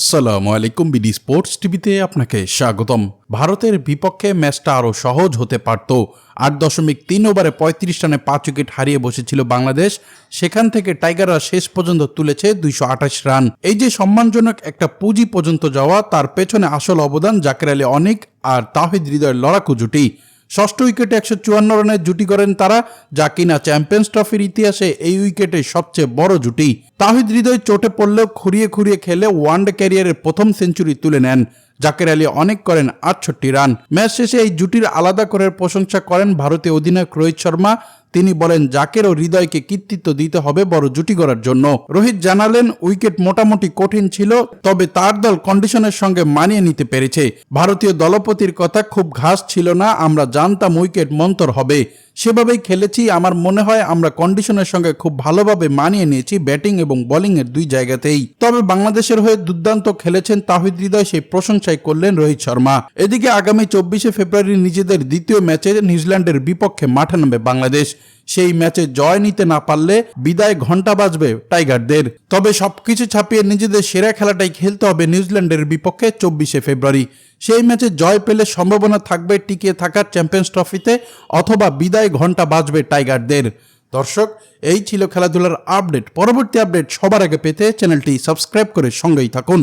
আসসালামু আলাইকুম BD sports টিভিতে আপনাকে স্বাগতম। ভারতের বিপক্ষে ম্যাচটা আরও সহজ হতে পারত। আট দশমিক তিন ওভারে পঁয়ত্রিশ রানে পাঁচ উইকেট হারিয়ে বসেছিল বাংলাদেশ। সেখান থেকে টাইগাররা শেষ পর্যন্ত তুলেছে দুইশো আঠাশ রান। এই যে সম্মানজনক একটা পুঁজি পর্যন্ত যাওয়া, তার পেছনে আসল অবদান জাকের আলী অনিক আর তাহিদ হৃদয়ের লড়াকু জুটি। ষষ্ঠ উইকেটে একশো চুয়ান্ন রানের জুটি করেন তারা, যা কিনা চ্যাম্পিয়ন্স ট্রফির ইতিহাসে এই উইকেটে সবচেয়ে বড় জুটি। তাহিদ হৃদয় চোটে পড়লেও খুঁড়িয়ে খুঁড়িয়ে খেলে ওয়ানডে ক্যারিয়ারের প্রথম সেঞ্চুরি তুলে নেন জাকের আলী অনেক করেন আটষট্টি রান। ম্যাচ শেষে এই জুটির আলাদা করে প্রশংসা করেন ভারতীয় অধিনায়ক রোহিত শর্মা তিনি বলেন, জাকের ও হৃদয়কে কৃতিত্ব দিতে হবে বড় জুটি করার জন্য। রোহিত জানালেন, উইকেট মোটামুটি কঠিন ছিল, তবে তার দল কন্ডিশনের সঙ্গে মানিয়ে নিতে পেরেছে। ভারতীয় দলপতির কথা খুব ঘাস ছিল না, আমরা জানতাম উইকেট মন্তর হবে। সেভাবেই খেলেছি, আমার মনে হয় আমরা কন্ডিশনের সঙ্গে খুব ভালোভাবে মানিয়ে নিয়েছি ব্যাটিং এবং বোলিং এর দুই জায়গাতেই। তবে বাংলাদেশের হয়ে দুর্দান্ত খেলেছেন তাহিদ হৃদয়, সেই প্রশংসাই করলেন রোহিত শর্মা। এদিকে আগামী চব্বিশে ফেব্রুয়ারি নিজেদের দ্বিতীয় ম্যাচে নিউজিল্যান্ডের বিপক্ষে মাঠে নামবে বাংলাদেশ। সেই ম্যাচে জয় নিতে না পারলে বিদায় ঘণ্টা বাজবে টাইগারদের। তবে সবকিছু ছাপিয়ে নিজেদের সেরা খেলাটাই খেলতে হবে নিউজিল্যান্ডের বিপক্ষে চব্বিশে ফেব্রুয়ারি। সেই ম্যাচে জয় পেলে সম্ভাবনা থাকবে টিকিয়ে থাকার চ্যাম্পিয়ন্স ট্রফিতে অথবা বিদায় ঘণ্টা বাজবে টাইগারদের। দর্শক, এই ছিল খেলাধুলার আপডেট। পরবর্তী আপডেট সবার আগে পেতে চ্যানেলটি সাবস্ক্রাইব করে সঙ্গেই থাকুন।